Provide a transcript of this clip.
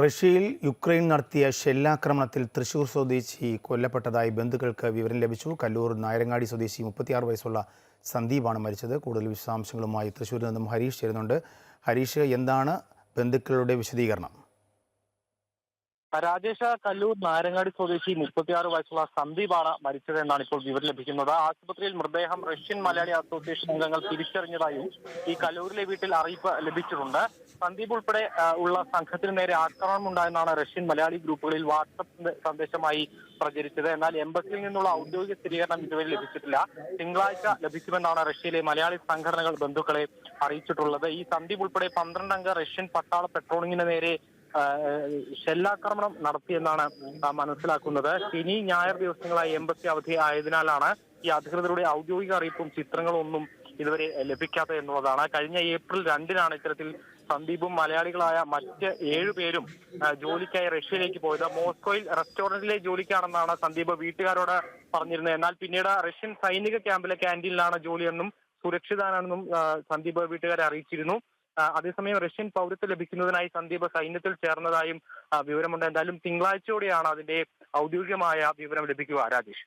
റഷ്യയിൽ യുക്രൈൻ നടത്തിയ ഷെല്ലാക്രമണത്തിൽ തൃശൂർ സ്വദേശി കൊല്ലപ്പെട്ടതായി ബന്ധുക്കൾക്ക് വിവരം ലഭിച്ചു. കല്ലൂർ നായരങ്ങാടി സ്വദേശി മുപ്പത്തിയാറ് വയസ്സുള്ള സന്ദീപാണ് മരിച്ചത്. കൂടുതൽ വിശദാംശങ്ങളുമായി തൃശൂരിൽ നിന്നും ഹരീഷ് ചേരുന്നുണ്ട്. ഹരീഷ് എന്താണ് ബന്ധുക്കളുടെ വിശദീകരണം? രാജേഷ കല്ലൂർ നാരങ്ങാടി സ്വദേശി മുപ്പത്തിയാറ് വയസ്സുള്ള സന്ദീപാണ് മരിച്ചത് എന്നാണ് ഇപ്പോൾ വിവരം ലഭിക്കുന്നത്. ആശുപത്രിയിൽ മൃതദേഹം റഷ്യൻ മലയാളി അസോസിയേഷൻ അംഗങ്ങൾ തിരിച്ചറിഞ്ഞതായും ഈ കല്ലൂരിലെ വീട്ടിൽ അറിയിപ്പ് ലഭിച്ചിട്ടുണ്ട്. സന്ദീപ് ഉൾപ്പെടെ ഉള്ള സംഘത്തിന് നേരെ ആക്രമണം ഉണ്ടായെന്നാണ് റഷ്യൻ മലയാളി ഗ്രൂപ്പുകളിൽ വാട്സപ്പ് സന്ദേശമായി പ്രചരിച്ചത്. എന്നാൽ എംബസിയിൽ നിന്നുള്ള ഔദ്യോഗിക സ്ഥിരീകരണം ഇതുവരെ ലഭിച്ചിട്ടില്ല. തിങ്കളാഴ്ച ലഭിക്കുമെന്നാണ് റഷ്യയിലെ മലയാളി സംഘടനകൾ ബന്ധുക്കളെ അറിയിച്ചിട്ടുള്ളത്. ഈ സന്ദീപ് ഉൾപ്പെടെ പന്ത്രണ്ടംഗ റഷ്യൻ പട്ടാള പെട്രോളിങ്ങിന് നേരെ ഷെല്ലാക്രമണം നടത്തിയെന്നാണ് മനസ്സിലാക്കുന്നത്. ഇനി ഞായർ ദിവസങ്ങളായി എംബസി അവധി ആയതിനാലാണ് ഈ അധികൃതരുടെ ഔദ്യോഗിക അറിയിപ്പും ചിത്രങ്ങളും ഒന്നും ഇതുവരെ ലഭിക്കാത്തത് എന്നുള്ളതാണ്. കഴിഞ്ഞ ഏപ്രിൽ രണ്ടിനാണ് ഇത്തരത്തിൽ സന്ദീപും മലയാളികളായ മറ്റ് ഏഴുപേരും ജോലിക്കായി റഷ്യയിലേക്ക് പോയത്. മോസ്കോയിൽ റെസ്റ്റോറന്റിലെ ജോലിക്കാണെന്നാണ് സന്ദീപ് വീട്ടുകാരോട് പറഞ്ഞിരുന്നത്. എന്നാൽ പിന്നീട് റഷ്യൻ സൈനിക ക്യാമ്പിലെ ക്യാന്റീനിലാണ് ജോലിയെന്നും സുരക്ഷിതാണെന്നും ആ, സന്ദീപ് വീട്ടുകാരെ അറിയിച്ചിരുന്നു. അതേസമയം റഷ്യൻ പൗരത്വം ലഭിക്കുന്നതിനായി സന്ദീപ് സൈന്യത്തിൽ ചേർന്നതായും വിവരമുണ്ട്. എന്തായാലും തിങ്കളാഴ്ചയോടെയാണ് അതിന്റെ ഔദ്യോഗികമായ വിവരം ലഭിക്കുക. രാജേഷ്.